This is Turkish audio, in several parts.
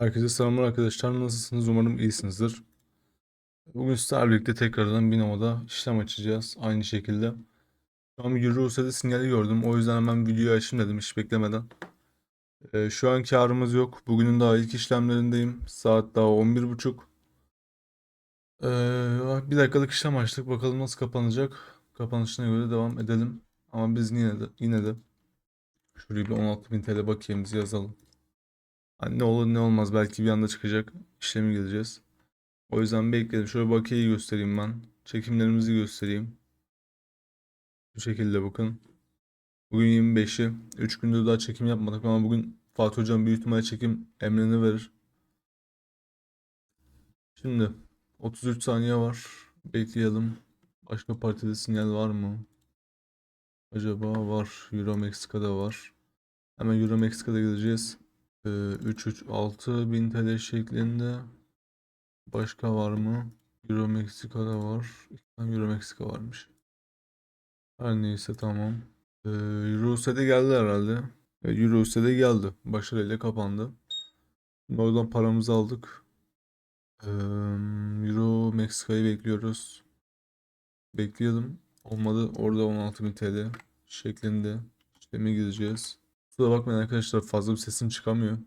Herkese selamlar arkadaşlar. Nasılsınız? Umarım iyisinizdir. Bugün sizlerle birlikte tekrardan Binomo'da işlem açacağız. Aynı şekilde. Şu an bir Euro USD sinyali gördüm. O yüzden hemen videoyu açayım dedim hiç beklemeden. Ee, şu an karımız yok. Bugünün daha ilk işlemlerindeyim. Saat daha 11.30. Ee, bir dakikalık işlem açtık. Bakalım nasıl kapanacak. Kapanışına göre devam edelim. Ama biz yine de yine de şuraya bir 16.000 TL bakiyemizi yazalım. Hani ne olur ne olmaz belki bir anda çıkacak işlemi geleceğiz. O yüzden bekledim. Şöyle bakiyeyi göstereyim ben. Çekimlerimizi göstereyim. Bu şekilde bakın. Bugün 25'i. 3 gündür daha çekim yapmadık ama bugün Fatih Hocam büyük ihtimalle çekim emrini verir. Şimdi 33 saniye var. Bekleyelim. Başka partide sinyal var mı? Acaba var. Euro Meksika'da var. Hemen Euro Meksika'da gideceğiz. Ee, 336 bin TL şeklinde. Başka var mı? Euro Meksika'da var. Euro Meksika varmış. Her neyse tamam. Ee, Euro USD geldi herhalde. Evet, Euro USD geldi. Başarıyla kapandı. Şimdi oradan paramızı aldık. Ee, Euro Meksika'yı bekliyoruz. Bekleyelim. Olmadı. Orada 16.000 TL şeklinde işleme gideceğiz. Kusura bakmayın arkadaşlar fazla bir sesim çıkamıyor.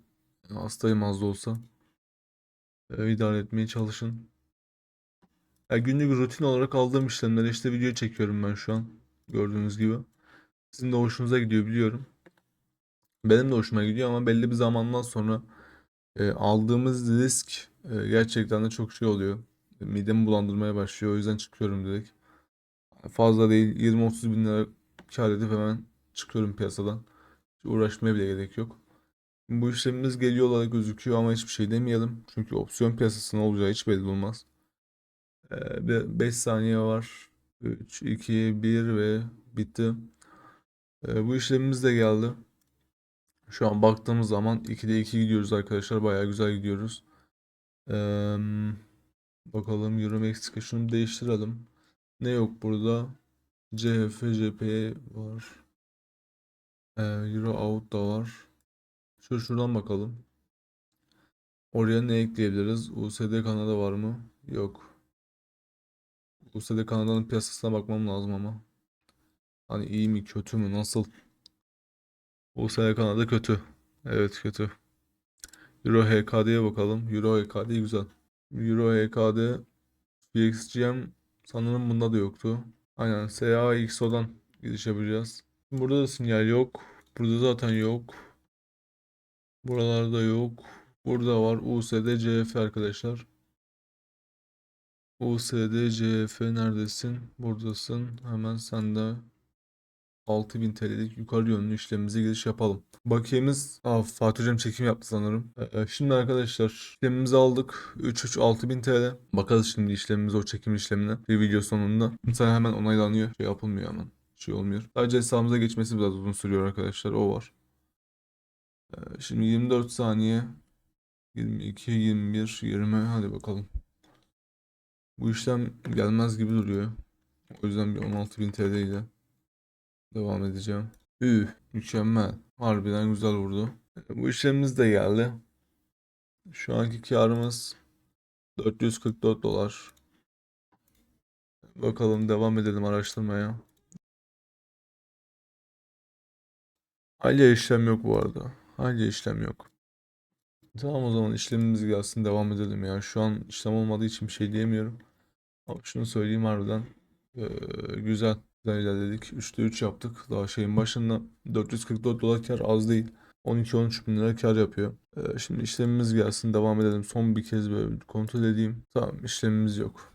Yani hastayım az da olsa. Ee, idare etmeye çalışın. Ya günlük rutin olarak aldığım işlemleri işte video çekiyorum ben şu an. Gördüğünüz gibi. Sizin de hoşunuza gidiyor biliyorum. Benim de hoşuma gidiyor ama belli bir zamandan sonra e, aldığımız risk e, gerçekten de çok şey oluyor. Midemi bulandırmaya başlıyor. O yüzden çıkıyorum direkt. Fazla değil 20-30 bin lira kar edip hemen çıkıyorum piyasadan. Hiç uğraşmaya bile gerek yok. Bu işlemimiz geliyor olarak gözüküyor ama hiçbir şey demeyelim. Çünkü opsiyon piyasası ne olacağı hiç belli olmaz. 5 saniye var. 3, 2, 1 ve bitti. Ee, bu işlemimiz de geldi. Şu an baktığımız zaman 2'de 2 gidiyoruz arkadaşlar. Bayağı güzel gidiyoruz. Ee, bakalım Euro Meksika şunu değiştirelim. Ne yok burada? CHF, JP var. Ee, Euro Out da var. Şu şuradan bakalım. Oraya ne ekleyebiliriz? USD Kanada var mı? Yok. USD Kanada'nın piyasasına bakmam lazım ama. Hani iyi mi kötü mü nasıl? USD Kanada kötü. Evet kötü. Euro HKD'ye bakalım. Euro HKD güzel. Euro HKD FXGM sanırım bunda da yoktu. Aynen SAXO'dan gidiş yapacağız. Burada da sinyal yok. Burada zaten yok. Buralarda yok. Burada var USD CF arkadaşlar. USD CF neredesin? Buradasın. Hemen sen de 6000 TL'lik yukarı yönlü işlemimize giriş yapalım. Bakiyemiz Aa, Fatih Hocam çekim yaptı sanırım. Ee, şimdi arkadaşlar işlemimizi aldık. 3 6000 TL. Bakarız şimdi işlemimize o çekim işlemine bir video sonunda. Mesela hemen onaylanıyor. Şey yapılmıyor hemen. Şey olmuyor. Sadece hesabımıza geçmesi biraz uzun sürüyor arkadaşlar. O var. Ee, şimdi 24 saniye. 22, 21, 20. Hadi bakalım. Bu işlem gelmez gibi duruyor. O yüzden bir 16.000 TL ile devam edeceğim. Üh, mükemmel. Harbiden güzel vurdu. Bu işlemimiz de geldi. Şu anki karımız 444 dolar. Bakalım devam edelim araştırmaya. Hala işlem yok bu arada. Hala işlem yok. Tamam o zaman işlemimiz gelsin devam edelim ya. Şu an işlem olmadığı için bir şey diyemiyorum. Ama şunu söyleyeyim harbiden. Ee, güzel. Güzel ilerledik. 3'te 3 yaptık. Daha şeyin başında 444 dolar kar az değil. 12-13 bin lira kar yapıyor. Ee, şimdi işlemimiz gelsin devam edelim. Son bir kez böyle kontrol edeyim. Tamam işlemimiz yok.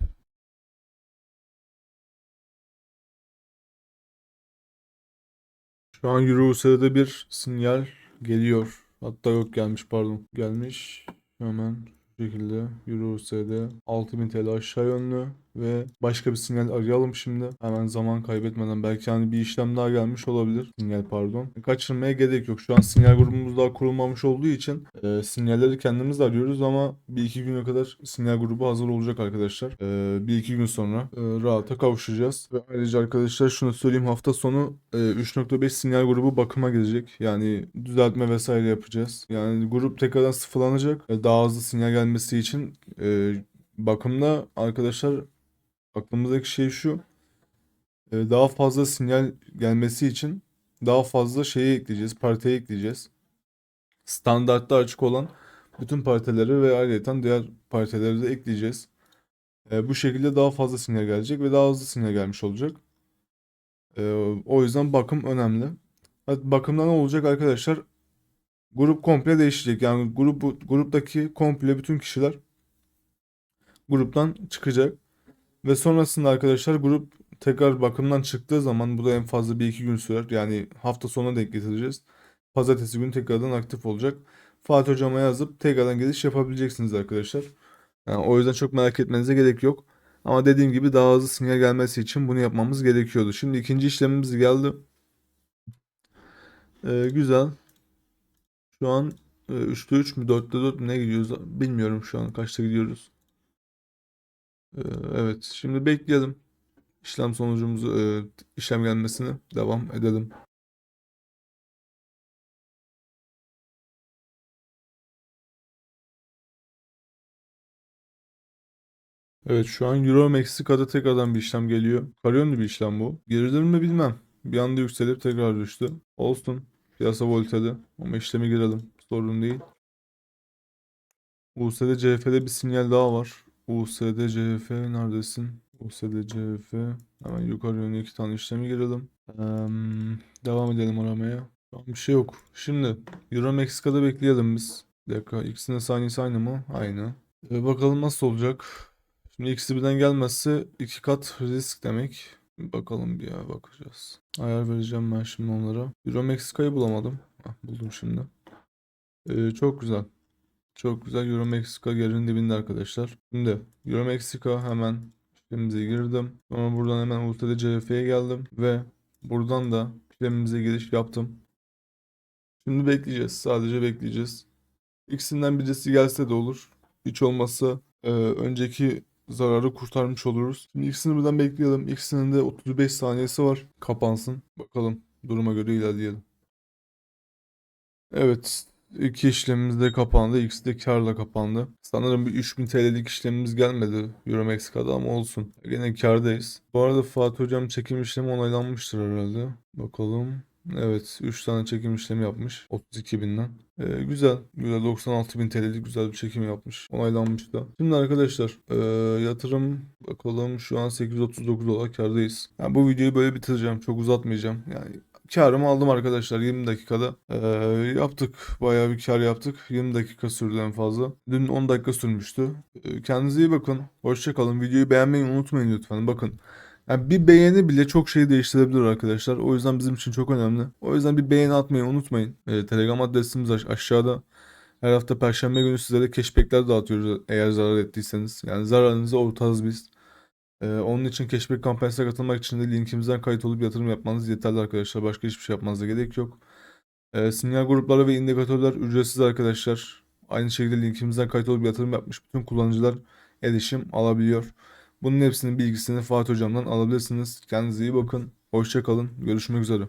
Şu an Euro USD'de bir sinyal geliyor. Hatta yok gelmiş pardon. Gelmiş. Hemen Bu şekilde Euro USD 6000 TL aşağı yönlü ve başka bir sinyal arayalım şimdi. Hemen zaman kaybetmeden belki hani bir işlem daha gelmiş olabilir. Sinyal pardon. Kaçırmaya gerek yok. Şu an sinyal grubumuz daha kurulmamış olduğu için e, sinyalleri kendimiz arıyoruz ama bir iki güne kadar sinyal grubu hazır olacak arkadaşlar. E, bir iki gün sonra e, rahata kavuşacağız. Ve ayrıca arkadaşlar şunu söyleyeyim hafta sonu e, 3.5 sinyal grubu bakıma gelecek. Yani düzeltme vesaire yapacağız. Yani grup tekrardan sıfırlanacak. E, daha hızlı sinyal gelmesi için e, bakımda arkadaşlar aklımızdaki şey şu. e, daha fazla sinyal gelmesi için daha fazla şeyi ekleyeceğiz. Partiye ekleyeceğiz. Standartta açık olan bütün partilere ve ayrıca diğer partilere de ekleyeceğiz. E, bu şekilde daha fazla sinyal gelecek ve daha hızlı sinyal gelmiş olacak. E, o yüzden bakım önemli. Bakımda ne olacak arkadaşlar? Grup komple değişecek. Yani grup gruptaki komple bütün kişiler gruptan çıkacak. Ve sonrasında arkadaşlar grup tekrar bakımdan çıktığı zaman bu da en fazla bir iki gün sürer. Yani hafta sonuna denk getireceğiz. Pazartesi günü tekrardan aktif olacak. Fatih hocama yazıp tekrardan giriş yapabileceksiniz arkadaşlar. Yani o yüzden çok merak etmenize gerek yok. Ama dediğim gibi daha hızlı sinyal gelmesi için bunu yapmamız gerekiyordu. Şimdi ikinci işlemimiz geldi. Ee, güzel. Şu an e, 3'te 3 mü 4'te 4 mü ne gidiyoruz bilmiyorum şu an kaçta gidiyoruz. Ee, evet şimdi bekleyelim. İşlem sonucumuzu e, işlem gelmesini devam edelim. Evet şu an Euro Meksika'da tekrardan bir işlem geliyor. Kariyonlu bir işlem bu. Gerilir mi bilmem. Bir anda yükselip tekrar düştü. Olsun. Piyasa voltede. Ama işlemi girelim. Sorun değil. USD CF'de bir sinyal daha var. USD CF neredesin? USD CF. Hemen yukarı yönlü iki tane işlemi girelim. Eee, devam edelim aramaya. An bir şey yok. Şimdi Euro Meksika'da bekleyelim biz. Bir dakika ikisinin saniyesi aynı mı? Aynı. Ee, bakalım nasıl olacak. Şimdi ikisi birden gelmezse iki kat risk demek. Bakalım bir ya bakacağız. Ayar vereceğim ben şimdi onlara. Euro Meksika'yı bulamadım. Hah, buldum şimdi. Ee, çok güzel. Çok güzel Euro Meksika yerinin dibinde arkadaşlar. Şimdi Euro Meksika hemen işlemimize girdim. Sonra buradan hemen USD CF'ye geldim ve buradan da işlemimize giriş yaptım. Şimdi bekleyeceğiz. Sadece bekleyeceğiz. İkisinden birisi gelse de olur. Hiç olmazsa e, önceki zararı kurtarmış oluruz. Şimdi ikisini birden bekleyelim. İkisinin de 35 saniyesi var. Kapansın. Bakalım duruma göre ilerleyelim. Evet. İki işlemimiz de kapandı. İkisi de karla kapandı. Sanırım bir 3000 TL'lik işlemimiz gelmedi Euro Meksika'da ama olsun. Yine kardayız. Bu arada Fatih Hocam çekim işlemi onaylanmıştır herhalde. Bakalım. Evet 3 tane çekim işlemi yapmış 32 binden. Ee, güzel. Güzel 96 bin TL'lik güzel bir çekim yapmış. Onaylanmış da. Şimdi arkadaşlar ee, yatırım bakalım şu an 839 dolar kardayız. Yani bu videoyu böyle bitireceğim. Çok uzatmayacağım. Yani karımı aldım arkadaşlar 20 dakikada. Ee, yaptık. Bayağı bir kar yaptık. 20 dakika sürdü en fazla. Dün 10 dakika sürmüştü. Ee, kendinize iyi bakın. Hoşçakalın. Videoyu beğenmeyi unutmayın lütfen. Bakın. Yani bir beğeni bile çok şey değiştirebilir arkadaşlar. O yüzden bizim için çok önemli. O yüzden bir beğeni atmayı unutmayın. Ee, Telegram adresimiz aş- aşağıda. Her hafta Perşembe günü sizlere cashbackler dağıtıyoruz eğer zarar ettiyseniz. Yani zararınızı ortağız biz. Ee, onun için cashback kampanyasına katılmak için de linkimizden kayıt olup yatırım yapmanız yeterli arkadaşlar. Başka hiçbir şey yapmanıza gerek yok. Ee, sinyal grupları ve indikatörler ücretsiz arkadaşlar. Aynı şekilde linkimizden kayıt olup yatırım yapmış bütün kullanıcılar erişim alabiliyor. Bunun hepsinin bilgisini Fatih Hocam'dan alabilirsiniz. Kendinize iyi bakın. Hoşça kalın. Görüşmek üzere.